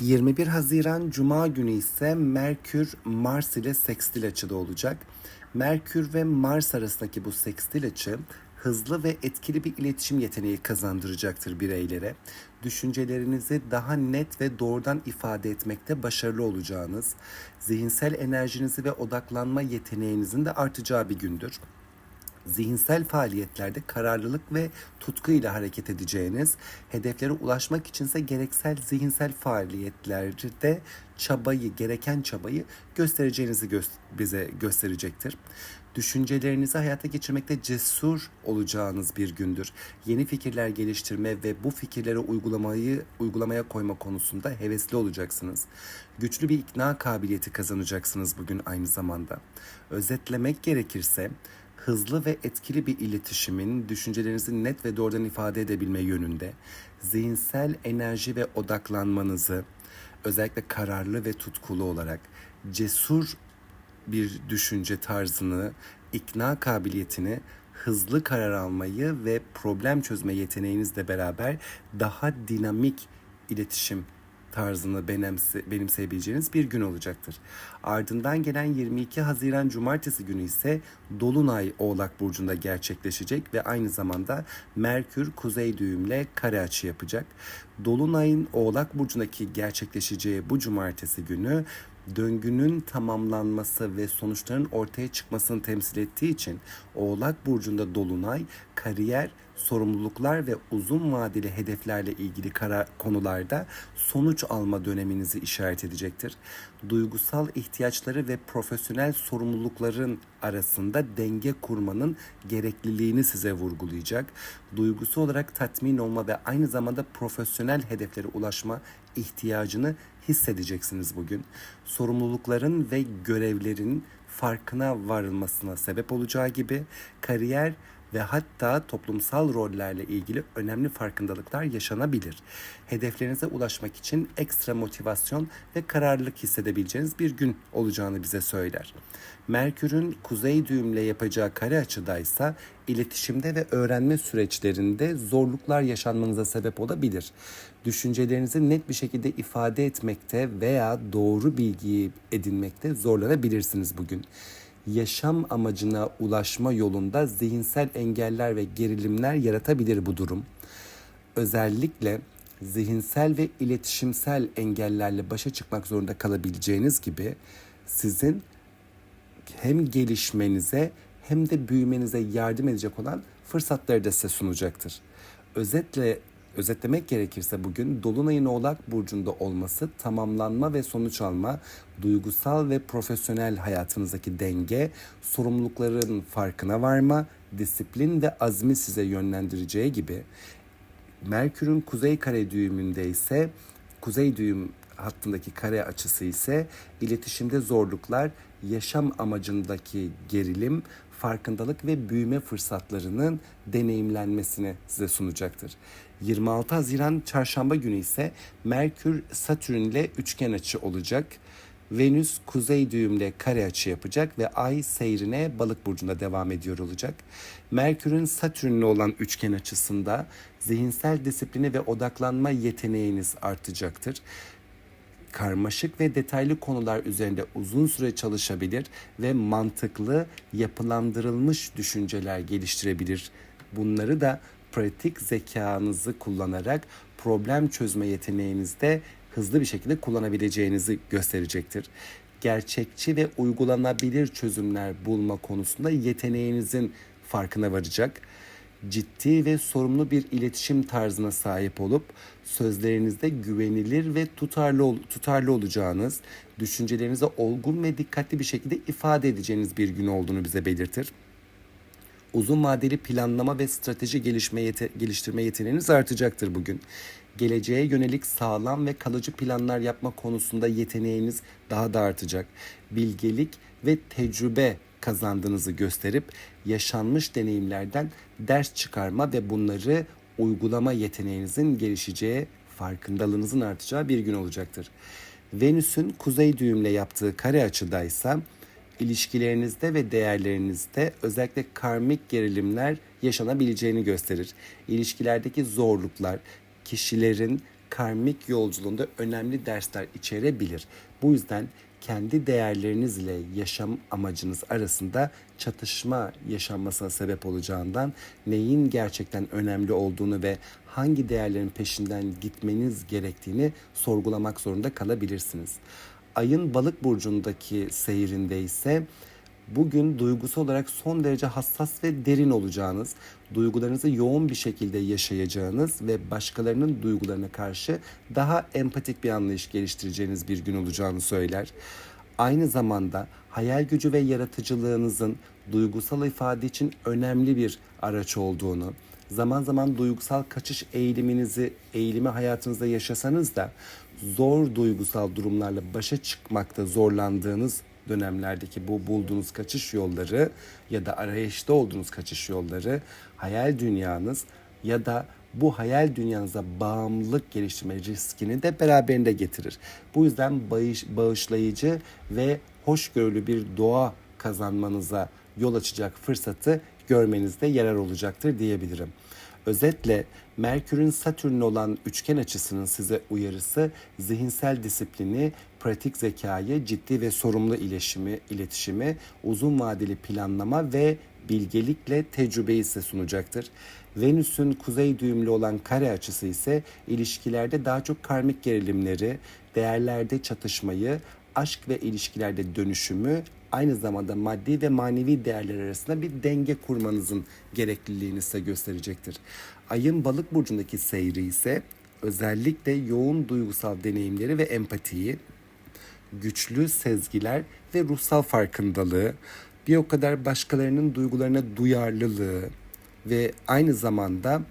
21 Haziran Cuma günü ise Merkür Mars ile sekstil açıda olacak. Merkür ve Mars arasındaki bu sekstil açı hızlı ve etkili bir iletişim yeteneği kazandıracaktır bireylere. Düşüncelerinizi daha net ve doğrudan ifade etmekte başarılı olacağınız, zihinsel enerjinizi ve odaklanma yeteneğinizin de artacağı bir gündür zihinsel faaliyetlerde kararlılık ve tutku ile hareket edeceğiniz, hedeflere ulaşmak içinse gereksel zihinsel faaliyetlerde çabayı, gereken çabayı göstereceğinizi gö- bize gösterecektir. Düşüncelerinizi hayata geçirmekte cesur olacağınız bir gündür. Yeni fikirler geliştirme ve bu fikirleri uygulamayı uygulamaya koyma konusunda hevesli olacaksınız. Güçlü bir ikna kabiliyeti kazanacaksınız bugün aynı zamanda. Özetlemek gerekirse hızlı ve etkili bir iletişimin düşüncelerinizi net ve doğrudan ifade edebilme yönünde zihinsel enerji ve odaklanmanızı özellikle kararlı ve tutkulu olarak cesur bir düşünce tarzını, ikna kabiliyetini, hızlı karar almayı ve problem çözme yeteneğinizle beraber daha dinamik iletişim tarzını benimse, benimseyebileceğiniz bir gün olacaktır. Ardından gelen 22 Haziran Cumartesi günü ise Dolunay Oğlak Burcu'nda gerçekleşecek ve aynı zamanda Merkür Kuzey düğümle kare açı yapacak. Dolunay'ın Oğlak Burcu'ndaki gerçekleşeceği bu cumartesi günü döngünün tamamlanması ve sonuçların ortaya çıkmasını temsil ettiği için Oğlak Burcu'nda Dolunay kariyer, sorumluluklar ve uzun vadeli hedeflerle ilgili kara konularda sonuç alma döneminizi işaret edecektir. Duygusal ihtiyaçları ve profesyonel sorumlulukların arasında denge kurmanın gerekliliğini size vurgulayacak. Duygusu olarak tatmin olma ve aynı zamanda profesyonel hedeflere ulaşma ihtiyacını hissedeceksiniz bugün. Sorumlulukların ve görevlerin farkına varılmasına sebep olacağı gibi kariyer ve hatta toplumsal rollerle ilgili önemli farkındalıklar yaşanabilir. Hedeflerinize ulaşmak için ekstra motivasyon ve kararlılık hissedebileceğiniz bir gün olacağını bize söyler. Merkür'ün kuzey düğümle yapacağı kare açıdaysa iletişimde ve öğrenme süreçlerinde zorluklar yaşanmanıza sebep olabilir. Düşüncelerinizi net bir şekilde ifade etmekte veya doğru bilgiyi edinmekte zorlanabilirsiniz bugün yaşam amacına ulaşma yolunda zihinsel engeller ve gerilimler yaratabilir bu durum. Özellikle zihinsel ve iletişimsel engellerle başa çıkmak zorunda kalabileceğiniz gibi sizin hem gelişmenize hem de büyümenize yardım edecek olan fırsatları da size sunacaktır. Özetle özetlemek gerekirse bugün Dolunay'ın Oğlak Burcu'nda olması tamamlanma ve sonuç alma, duygusal ve profesyonel hayatınızdaki denge, sorumlulukların farkına varma, disiplin ve azmi size yönlendireceği gibi Merkür'ün kuzey kare düğümünde ise kuzey düğüm hattındaki kare açısı ise iletişimde zorluklar, yaşam amacındaki gerilim, farkındalık ve büyüme fırsatlarının deneyimlenmesini size sunacaktır. 26 Haziran çarşamba günü ise Merkür Satürn ile üçgen açı olacak. Venüs kuzey düğümle kare açı yapacak ve ay seyrine balık burcunda devam ediyor olacak. Merkür'ün Satürn'le olan üçgen açısında zihinsel disiplini ve odaklanma yeteneğiniz artacaktır karmaşık ve detaylı konular üzerinde uzun süre çalışabilir ve mantıklı, yapılandırılmış düşünceler geliştirebilir. Bunları da pratik zekanızı kullanarak problem çözme yeteneğinizde hızlı bir şekilde kullanabileceğinizi gösterecektir. Gerçekçi ve uygulanabilir çözümler bulma konusunda yeteneğinizin farkına varacak ciddi ve sorumlu bir iletişim tarzına sahip olup sözlerinizde güvenilir ve tutarlı ol- tutarlı olacağınız, düşüncelerinizi olgun ve dikkatli bir şekilde ifade edeceğiniz bir gün olduğunu bize belirtir. Uzun vadeli planlama ve strateji gelişme yete- geliştirme yeteneğiniz artacaktır bugün. Geleceğe yönelik sağlam ve kalıcı planlar yapma konusunda yeteneğiniz daha da artacak. Bilgelik ve tecrübe kazandığınızı gösterip yaşanmış deneyimlerden ders çıkarma ve bunları uygulama yeteneğinizin gelişeceği, farkındalığınızın artacağı bir gün olacaktır. Venüs'ün kuzey düğümle yaptığı kare açıdaysa ilişkilerinizde ve değerlerinizde özellikle karmik gerilimler yaşanabileceğini gösterir. İlişkilerdeki zorluklar, kişilerin karmik yolculuğunda önemli dersler içerebilir. Bu yüzden kendi değerleriniz ile yaşam amacınız arasında çatışma yaşanmasına sebep olacağından neyin gerçekten önemli olduğunu ve hangi değerlerin peşinden gitmeniz gerektiğini sorgulamak zorunda kalabilirsiniz. Ayın balık burcundaki seyrinde ise bugün duygusal olarak son derece hassas ve derin olacağınız, duygularınızı yoğun bir şekilde yaşayacağınız ve başkalarının duygularına karşı daha empatik bir anlayış geliştireceğiniz bir gün olacağını söyler. Aynı zamanda hayal gücü ve yaratıcılığınızın duygusal ifade için önemli bir araç olduğunu, zaman zaman duygusal kaçış eğiliminizi, eğilimi hayatınızda yaşasanız da zor duygusal durumlarla başa çıkmakta zorlandığınız dönemlerdeki bu bulduğunuz kaçış yolları ya da arayışta olduğunuz kaçış yolları hayal dünyanız ya da bu hayal dünyanıza bağımlılık geliştirme riskini de beraberinde getirir. Bu yüzden bağış, bağışlayıcı ve hoşgörülü bir doğa kazanmanıza yol açacak fırsatı görmenizde yarar olacaktır diyebilirim. Özetle Merkür'ün Satürn'le olan üçgen açısının size uyarısı zihinsel disiplini, pratik zekayı, ciddi ve sorumlu iletişimi, iletişimi, uzun vadeli planlama ve bilgelikle tecrübeyi size sunacaktır. Venüs'ün kuzey düğümlü olan kare açısı ise ilişkilerde daha çok karmik gerilimleri, değerlerde çatışmayı, aşk ve ilişkilerde dönüşümü, aynı zamanda maddi ve manevi değerler arasında bir denge kurmanızın gerekliliğini size gösterecektir. Ayın balık burcundaki seyri ise özellikle yoğun duygusal deneyimleri ve empatiyi, güçlü sezgiler ve ruhsal farkındalığı, bir o kadar başkalarının duygularına duyarlılığı ve aynı zamanda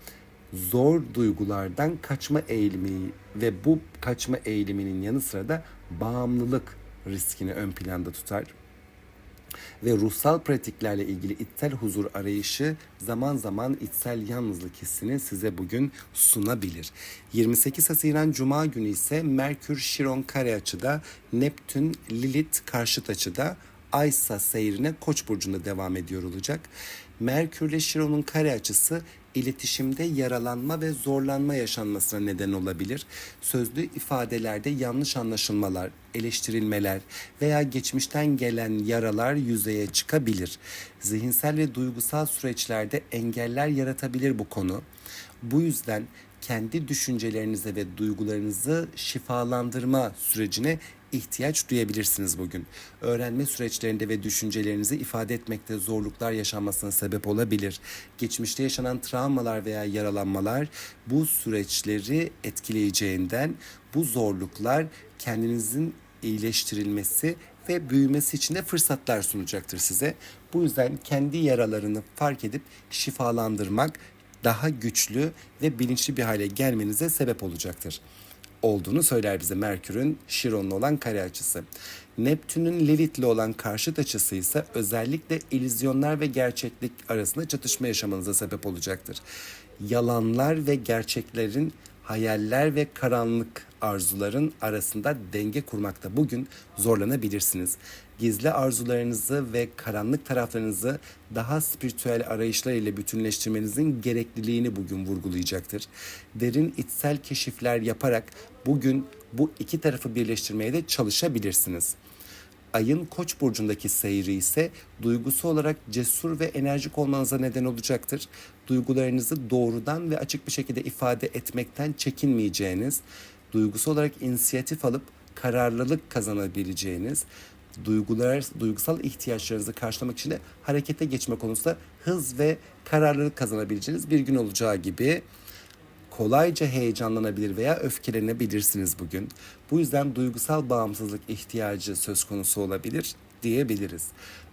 zor duygulardan kaçma eğilimi ve bu kaçma eğiliminin yanı sıra da bağımlılık riskini ön planda tutar ve ruhsal pratiklerle ilgili içsel huzur arayışı zaman zaman içsel yalnızlık hissini size bugün sunabilir. 28 Haziran Cuma günü ise Merkür Şiron kare açıda, Neptün Lilith karşıt açıda, Aysa seyrine Koç burcunda devam ediyor olacak. Merkür ile Şiron'un kare açısı iletişimde yaralanma ve zorlanma yaşanmasına neden olabilir. Sözlü ifadelerde yanlış anlaşılmalar, eleştirilmeler veya geçmişten gelen yaralar yüzeye çıkabilir. Zihinsel ve duygusal süreçlerde engeller yaratabilir bu konu. Bu yüzden kendi düşüncelerinize ve duygularınızı şifalandırma sürecine ihtiyaç duyabilirsiniz bugün. Öğrenme süreçlerinde ve düşüncelerinizi ifade etmekte zorluklar yaşanmasına sebep olabilir. Geçmişte yaşanan travmalar veya yaralanmalar bu süreçleri etkileyeceğinden bu zorluklar kendinizin iyileştirilmesi ve büyümesi için de fırsatlar sunacaktır size. Bu yüzden kendi yaralarını fark edip şifalandırmak daha güçlü ve bilinçli bir hale gelmenize sebep olacaktır olduğunu söyler bize Merkür'ün Şiron'la olan kare açısı. Neptün'ün Lilith'le olan karşıt açısı ise özellikle illüzyonlar ve gerçeklik arasında çatışma yaşamanıza sebep olacaktır. Yalanlar ve gerçeklerin hayaller ve karanlık arzuların arasında denge kurmakta bugün zorlanabilirsiniz. Gizli arzularınızı ve karanlık taraflarınızı daha spiritüel arayışlar ile bütünleştirmenizin gerekliliğini bugün vurgulayacaktır. Derin içsel keşifler yaparak bugün bu iki tarafı birleştirmeye de çalışabilirsiniz. Ayın Koç burcundaki seyri ise duygusu olarak cesur ve enerjik olmanıza neden olacaktır. Duygularınızı doğrudan ve açık bir şekilde ifade etmekten çekinmeyeceğiniz, duygusal olarak inisiyatif alıp kararlılık kazanabileceğiniz, duygular, duygusal ihtiyaçlarınızı karşılamak için de harekete geçme konusunda hız ve kararlılık kazanabileceğiniz bir gün olacağı gibi kolayca heyecanlanabilir veya öfkelenebilirsiniz bugün. Bu yüzden duygusal bağımsızlık ihtiyacı söz konusu olabilir diyebiliriz.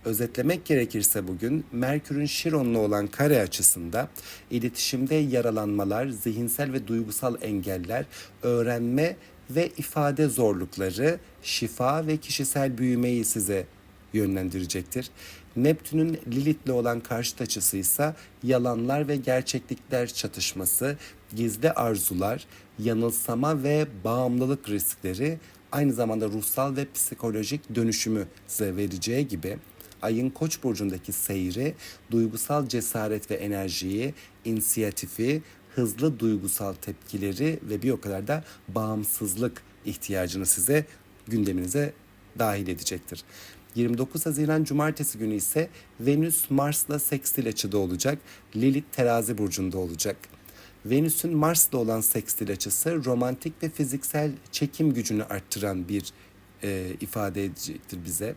Özetlemek gerekirse bugün Merkür'ün Şiron'la olan kare açısında iletişimde yaralanmalar, zihinsel ve duygusal engeller, öğrenme ve ifade zorlukları, şifa ve kişisel büyümeyi size yönlendirecektir. Neptün'ün Lilith'le olan karşıt açısı ise yalanlar ve gerçeklikler çatışması, gizli arzular, yanılsama ve bağımlılık riskleri aynı zamanda ruhsal ve psikolojik dönüşümü size vereceği gibi ayın koç burcundaki seyri duygusal cesaret ve enerjiyi, inisiyatifi, hızlı duygusal tepkileri ve bir o kadar da bağımsızlık ihtiyacını size gündeminize dahil edecektir. 29 Haziran Cumartesi günü ise Venüs Mars'la sekstil açıda olacak. Lilith terazi burcunda olacak. Venüs'ün Mars'la olan sekstil açısı romantik ve fiziksel çekim gücünü arttıran bir e, ifade edecektir bize.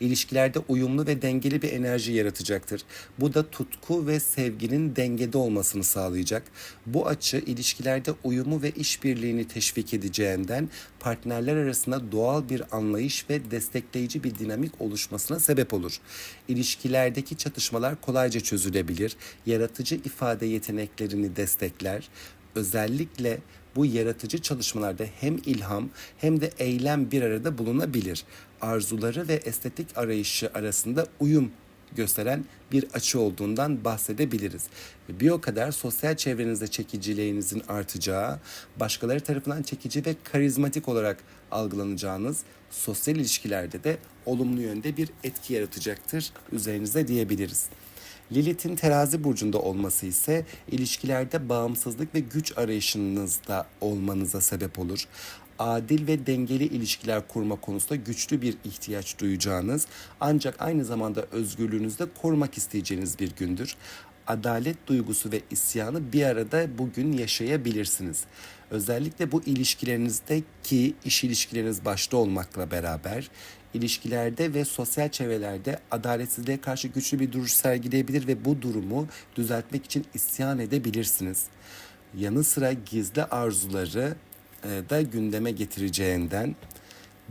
İlişkilerde uyumlu ve dengeli bir enerji yaratacaktır. Bu da tutku ve sevginin dengede olmasını sağlayacak. Bu açı ilişkilerde uyumu ve işbirliğini teşvik edeceğinden partnerler arasında doğal bir anlayış ve destekleyici bir dinamik oluşmasına sebep olur. İlişkilerdeki çatışmalar kolayca çözülebilir. Yaratıcı ifade yeteneklerini destekler. Özellikle bu yaratıcı çalışmalarda hem ilham hem de eylem bir arada bulunabilir. Arzuları ve estetik arayışı arasında uyum gösteren bir açı olduğundan bahsedebiliriz. Bir o kadar sosyal çevrenizde çekiciliğinizin artacağı, başkaları tarafından çekici ve karizmatik olarak algılanacağınız sosyal ilişkilerde de olumlu yönde bir etki yaratacaktır üzerinize diyebiliriz. Lilith'in terazi burcunda olması ise ilişkilerde bağımsızlık ve güç arayışınızda olmanıza sebep olur. Adil ve dengeli ilişkiler kurma konusunda güçlü bir ihtiyaç duyacağınız ancak aynı zamanda özgürlüğünüzü de korumak isteyeceğiniz bir gündür. Adalet duygusu ve isyanı bir arada bugün yaşayabilirsiniz. Özellikle bu ilişkilerinizde iş ilişkileriniz başta olmakla beraber ilişkilerde ve sosyal çevrelerde adaletsizliğe karşı güçlü bir duruş sergileyebilir ve bu durumu düzeltmek için isyan edebilirsiniz. Yanı sıra gizli arzuları e, da gündeme getireceğinden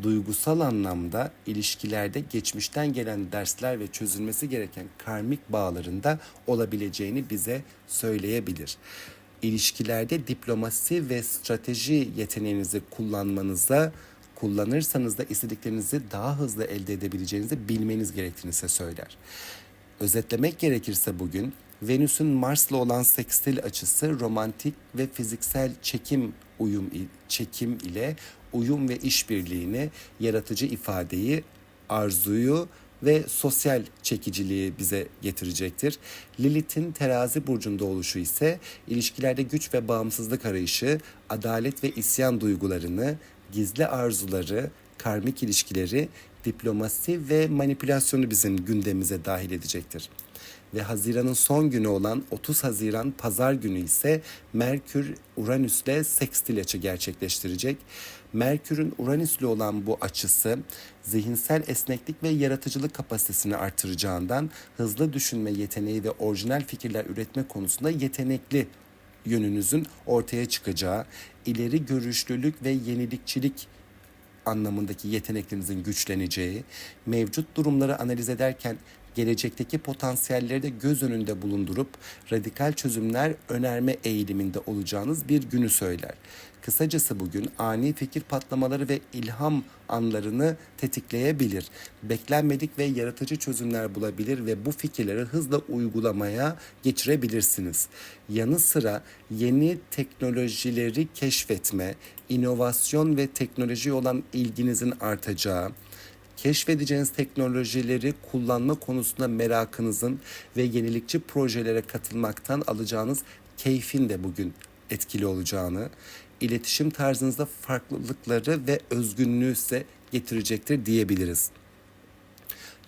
duygusal anlamda ilişkilerde geçmişten gelen dersler ve çözülmesi gereken karmik bağlarında olabileceğini bize söyleyebilir. İlişkilerde diplomasi ve strateji yeteneğinizi kullanmanıza kullanırsanız da istediklerinizi daha hızlı elde edebileceğinizi bilmeniz gerektiğini size söyler. Özetlemek gerekirse bugün Venüs'ün Mars'la olan sekstil açısı romantik ve fiziksel çekim uyum çekim ile uyum ve işbirliğini, yaratıcı ifadeyi, arzuyu ve sosyal çekiciliği bize getirecektir. Lilith'in terazi burcunda oluşu ise ilişkilerde güç ve bağımsızlık arayışı, adalet ve isyan duygularını, gizli arzuları, karmik ilişkileri, diplomasi ve manipülasyonu bizim gündemimize dahil edecektir. Ve Haziran'ın son günü olan 30 Haziran Pazar günü ise Merkür Uranüs'le sekstil açı gerçekleştirecek. Merkür'ün Uranüs'le olan bu açısı zihinsel esneklik ve yaratıcılık kapasitesini artıracağından hızlı düşünme yeteneği ve orijinal fikirler üretme konusunda yetenekli yönünüzün ortaya çıkacağı, ileri görüşlülük ve yenilikçilik anlamındaki yeteneklerinizin güçleneceği, mevcut durumları analiz ederken gelecekteki potansiyelleri de göz önünde bulundurup radikal çözümler önerme eğiliminde olacağınız bir günü söyler. Kısacası bugün ani fikir patlamaları ve ilham anlarını tetikleyebilir. Beklenmedik ve yaratıcı çözümler bulabilir ve bu fikirleri hızla uygulamaya geçirebilirsiniz. Yanı sıra yeni teknolojileri keşfetme, inovasyon ve teknoloji olan ilginizin artacağı, keşfedeceğiniz teknolojileri kullanma konusunda merakınızın ve yenilikçi projelere katılmaktan alacağınız keyfin de bugün etkili olacağını, iletişim tarzınızda farklılıkları ve özgünlüğü ise getirecektir diyebiliriz.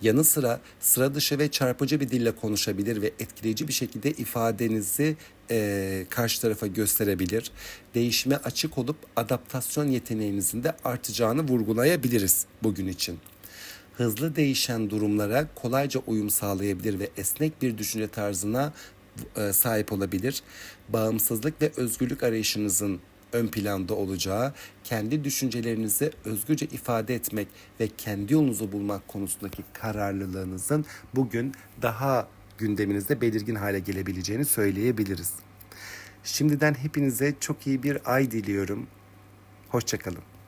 Yanı sıra sıra dışı ve çarpıcı bir dille konuşabilir ve etkileyici bir şekilde ifadenizi e, karşı tarafa gösterebilir. Değişime açık olup adaptasyon yeteneğinizin de artacağını vurgulayabiliriz bugün için hızlı değişen durumlara kolayca uyum sağlayabilir ve esnek bir düşünce tarzına e, sahip olabilir. Bağımsızlık ve özgürlük arayışınızın ön planda olacağı, kendi düşüncelerinizi özgürce ifade etmek ve kendi yolunuzu bulmak konusundaki kararlılığınızın bugün daha gündeminizde belirgin hale gelebileceğini söyleyebiliriz. Şimdiden hepinize çok iyi bir ay diliyorum. Hoşçakalın.